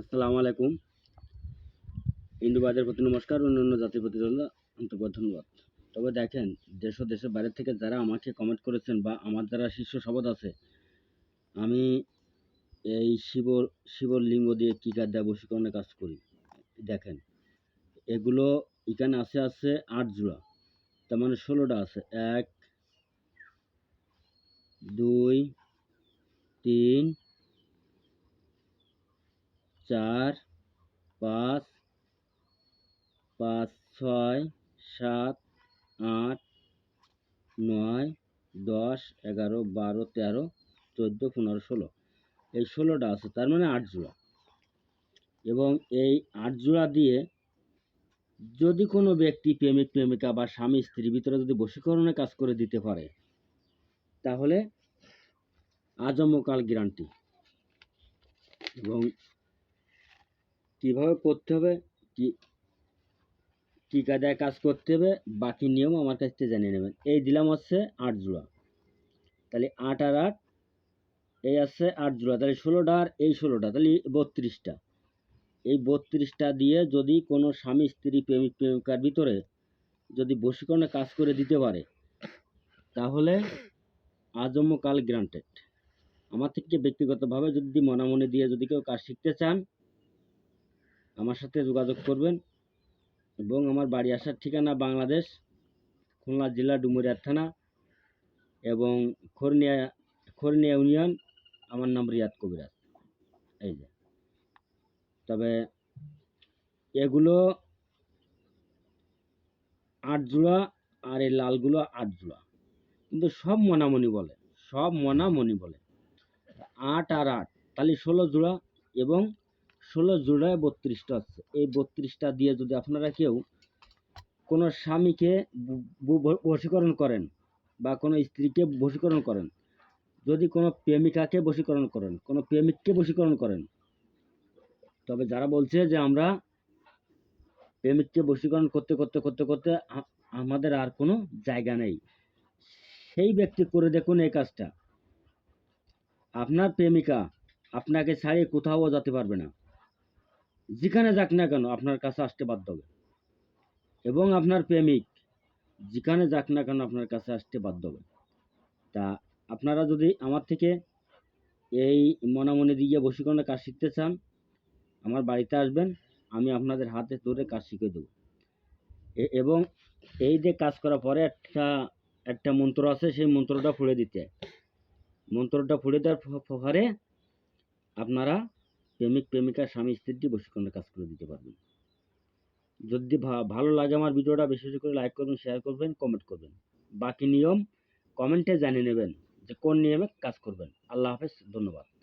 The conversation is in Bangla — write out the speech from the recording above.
আসসালামু আলাইকুম। ইন্দুবাদের প্রতি নমস্কার অন্যান্য জাতির প্রতি অন্তর্গত ধন্যবাদ। তবে দেখেন, দেশ ও দেশের বাইরে থেকে যারা আমাকে কমেন্ট করেছেন বা আমার যারা শীর্ষ শপথ আছে, আমি এই শিব, শিবর লিঙ্গ দিয়ে কী কাজ দেয়, বশীকরণের কাজ করি। দেখেন, এগুলো এখানে আছে আছে আট জোড়া। তার মানে ষোলোটা আছে। এক, দুই, তিন চার, পাঁচ পাঁচ, ছয়, সাত, আট, নয়, দশ, এগারো, বারো, তেরো, চোদ্দ, পনেরো, ষোলো। এই ষোলোটা আছে, তার মানে আট জোড়া। এবং এই আট জোড়া দিয়ে যদি কোনো ব্যক্তি প্রেমিক, প্রেমিকা বা স্বামী স্ত্রীর ভিতরে যদি বশীকরণের কাজ করে দিতে পারে, তাহলে আজমকাল গ্যারান্টি। এবং কীভাবে করতে হবে, কি, কী কায়দায় কাজ করতে হবে, বাকি নিয়ম আমার কাছ থেকে জানিয়ে নেবেন। এই দিলাম হচ্ছে আট জোড়া। তাহলে আট আর আট, এই আছে আট জোড়া। তাহলে ষোলোটা আর এই ষোলোটা, তাহলে বত্রিশটা। এই বত্রিশটা দিয়ে যদি কোনো স্বামী, স্ত্রী, প্রেমিক, প্রেমিকার ভিতরে যদি বশীকরণে কাজ করে দিতে পারে, তাহলে আজমকাল গ্রান্টেড। আমার থেকে ব্যক্তিগতভাবে যদি মনামনি দিয়ে যদি কেউ কাজ শিখতে চান আমার সাথে যোগাযোগ করবেন এবং আমার বাড়ি আসার ঠিকানা বাংলাদেশ, খুলনা জেলা ডুমুরিয়া থানা এবং খরনিয়া খরনিয়া ইউনিয়ন, আমার নাম রিয়াদ কবিরাজ। এই যে। তবে এগুলো আট জোড়া আর এই লালগুলো আট জোড়া। কিন্তু সব মনামনি বলে, সব মনামনি বলে। আট আর আট, তাহলে ষোলো জোড়া এবং ষোলো জোড়ায় বত্রিশটা আছে। এই বত্রিশটা দিয়ে যদি আপনারা কেউ কোনো স্বামীকে বশীকরণ করেন বা কোনো স্ত্রীকে বশীকরণ করেন, যদি কোনো প্রেমিকাকে বশীকরণ করেন, কোনো প্রেমিককে বশীকরণ করেন, তবে যারা বলছে যে আমরা প্রেমিককে বশীকরণ করতে করতে করতে করতে আমাদের আর কোনো জায়গা নেই। সেই ব্যক্তি করে দেখুন এই কাজটা। আপনার প্রেমিকা আপনাকে ছাড়িয়ে কোথাও যেতে পারবে না। যেখানে যাক না কেন আপনার কাছে আসতে বাধ্য হবে। এবং আপনার প্রেমিক যেখানে যাক না কেন আপনার কাছে আসতে বাধ্য হবে। তা আপনারা যদি আমার থেকে এই মনামনি দিয়ে বশীকরণের কাজ শিখতে চান, আমার বাড়িতে আসবেন, আমি আপনাদের হাতে ধরে কাজ শিখে দেবো। এবং এই যে কাজ করার পরে একটা একটা মন্ত্র আছে, সেই মন্ত্রটা ফুড়ে দিতে। মন্ত্রটা ফুড়ে দেওয়ার পরে আপনারা প্রেমিক, প্রেমিকা, স্বামী, স্ত্রীটি বশীকরণের কাজ করে দিতে পারবেন। যদি ভালো লাগে আমার ভিডিওটা, বেশি বেশি করে লাইক করবেন শেয়ার করবেন কমেন্ট করবেন। বাকি নিয়ম কমেন্টে জানিয়ে নেবেন যে কোন নিয়মে কাজ করবেন। আল্লাহ হাফেজ, ধন্যবাদ।